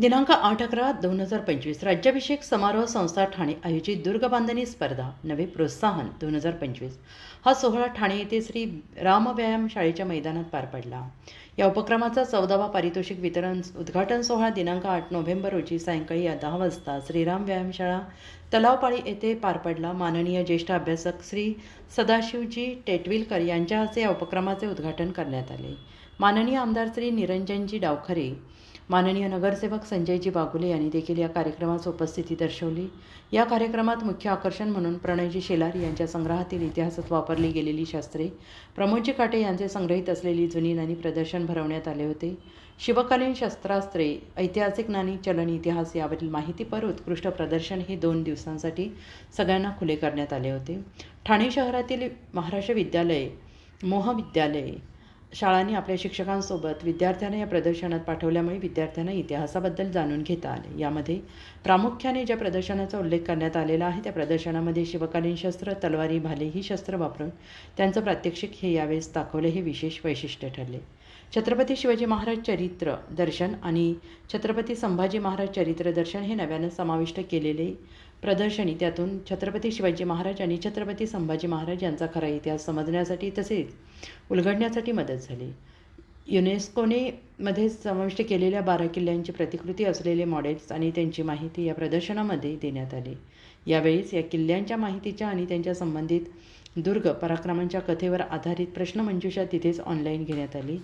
दिनांक आठ अकरा दोन हजार पंचवीस राज्याभिषेक समारोह संस्था ठाणे आयोजित दुर्ग बांधणी स्पर्धा नवे प्रोत्साहन दोन हजार पंचवीस. हा सोहळा ठाणे येथे श्री राम व्यायाम शाळेच्या मैदानात पार पडला. या उपक्रमाचा चौदावा पारितोषिक वितरण उद्घाटन सोहळा दिनांक आठ नोव्हेंबर रोजी सायंकाळी या दहा वाजता श्रीराम व्यायामशाळा तलावपाळी येथे पार पडला. माननीय ज्येष्ठ अभ्यासक श्री सदाशिवजी टेटविलकर यांच्या हस्ते या उपक्रमाचे उद्घाटन करण्यात आले. माननीय आमदार श्री निरंजनजी डावखरे माननीय नगरसेवक संजयजी बागुले यांनी देखील या कार्यक्रमास उपस्थिती दर्शवली. या कार्यक्रमात मुख्य आकर्षण म्हणून प्रणयजी शेलार यांच्या संग्रहातील इतिहासात वापरली गेलेली शास्त्रे प्रमोदजी काटे यांचे संग्रहित असलेली जुनी नाणी प्रदर्शन भरवण्यात आले होते. शिवकालीन शस्त्रास्त्रे ऐतिहासिक नाणी चलन इतिहास यावरील माहितीपर उत्कृष्ट प्रदर्शन हे दोन दिवसांसाठी सगळ्यांना खुले करण्यात आले होते. ठाणे शहरातील महाराष्ट्र विद्यालय मोहविद्यालय शाळांनी आपल्या शिक्षकांसोबत विद्यार्थ्यांना या प्रदर्शनात पाठवल्यामुळे विद्यार्थ्यांना इतिहासाबद्दल जाणून घेता आले. यामध्ये प्रामुख्याने ज्या प्रदर्शनाचा उल्लेख करण्यात आलेला आहे त्या प्रदर्शनामध्ये शिवकालीन शस्त्र तलवारी भाले ही शस्त्र वापरून त्यांचं प्रात्यक्षिक हे यावेळेस दाखवले हे विशेष वैशिष्ट्य ठरले. छत्रपती शिवाजी महाराज चरित्र दर्शन आणि छत्रपती संभाजी महाराज चरित्र दर्शन हे नव्यानं समाविष्ट केलेले प्रदर्शनी त्यातून छत्रपती शिवाजी महाराज आणि छत्रपती संभाजी महाराज यांचा खरा इतिहास समजण्यासाठी तसेच उलगडण्यासाठी मदत झाली. युनेस्कोने मध्ये समाविष्ट केलेल्या बारा किल्ल्यांची प्रतिकृती असलेले मॉडेल्स आणि त्यांची माहिती या प्रदर्शनामध्ये देण्यात आली. यावेळेस या किल्ल्यांच्या माहितीच्या आणि त्यांच्या संबंधित दुर्ग पराक्रमांच्या कथेवर आधारित प्रश्नमंजुषा तिथेच ऑनलाईन घेण्यात आली.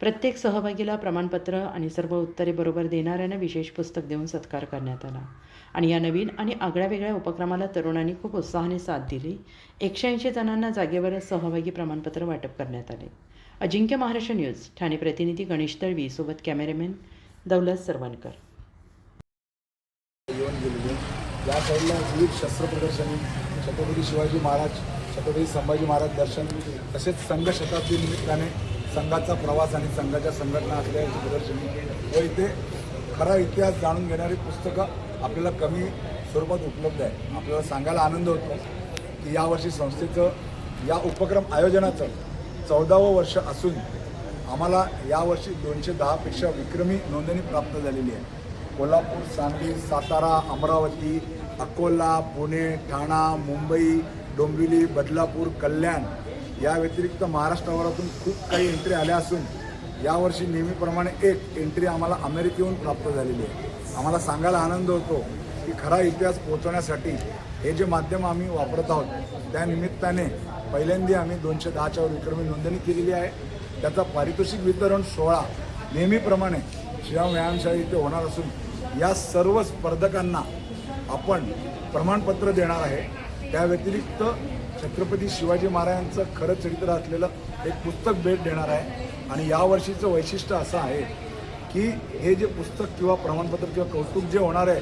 प्रत्येक सहभागीला प्रमाणपत्र आणि सर्व उत्तरे बरोबर देणाऱ्यांना विशेष पुस्तक देऊन सत्कार करण्यात आला. आणि या नवीन आणि आगळ्या वेगळ्या उपक्रमाला तरुणांनी खूप उत्साहाने साथ दिली. एकशे ऐंशी जणांना जागेवरच सहभागी प्रमाणपत्र वाटप करण्यात आले. अजिंक्य महाराष्ट्र न्यूज ठाणे प्रतिनिधी गणेश दळवी सोबत कॅमेरामॅन दौलत सरवणकर येऊन गेलेली या साईडला विविध शस्त्रप्रदर्शन छत्रपती शिवाजी महाराज छत्रपती संभाजी महाराज दर्शन तसेच संघ शताब्दी निमित्ताने संघाचा प्रवास आणि संघाच्या संघटना असल्याची प्रदर्शनी. व इथे खरा इतिहास जाणून घेणारी पुस्तकं आपल्याला कमी स्वरूपात उपलब्ध आहे आपल्याला सांगायला आनंद होतो की यावर्षी संस्थेचं या उपक्रम आयोजनाचं चौदावं वर्ष असून आम्हाला यावर्षी दोनशे दहापेक्षा विक्रमी नोंदणी प्राप्त झालेली आहे. कोल्हापूर सांगली सातारा अमरावती अकोला पुणे ठाणा मुंबई डोंबिवली बदलापूर कल्याण या व्यतिरिक्त महाराष्ट्रावरातून खूप काही एंट्री आल्या असून यावर्षी नेहमीप्रमाणे एक एंट्री आम्हाला अमेरिकेहून प्राप्त झालेली आहे. आम्हाला सांगायला आनंद होतो की खरा इतिहास पोहोचवण्यासाठी हे जे माध्यम आम्ही वापरत आहोत त्या निमित्ताने पहिल्यांदा आम्ही दोनशे दहाच्यावर विक्रमी नोंदणी केलेली आहे. त्याचा पारितोषिक वितरण सोहळा नेहमीप्रमाणे श्रीराम व्यायामशाळा इथे होणार असून या सर्व स्पर्धकांना आपण प्रमाणपत्र देणार आहे. त्या व्यतिरिक्त छत्रपती शिवाजी महाराजांचं खरं चरित्र असलेलं एक पुस्तक भेट देणार आहे. आणि यावर्षीचं वैशिष्ट्य असं आहे की हे जे पुस्तक किंवा प्रमाणपत्र किंवा कौतुक जे होणार आहे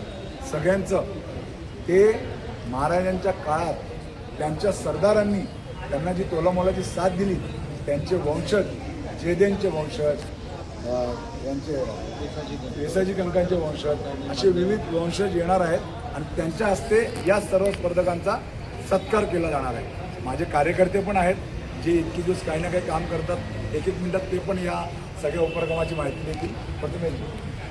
सगळ्यांचं ते महाराजांच्या काळात त्यांच्या सरदारांनी त्यांना जी तोलामोलाची साथ दिली त्यांचे वंशज जेदेंचे वंशज यांचे येसाजी कंकांचे वंशज असे विविध वंशज येणार आहेत. आणि त्यांच्या हस्ते या सर्व स्पर्धकांचा सत्कार केला जाणार आहे. माझे कार्यकर्ते पण आहेत जे इतके दिवस काही ना काही काम करतात एक एक मिनिटात ते पण या सगळ्या उपक्रमाची माहिती देतील. प्रथमेश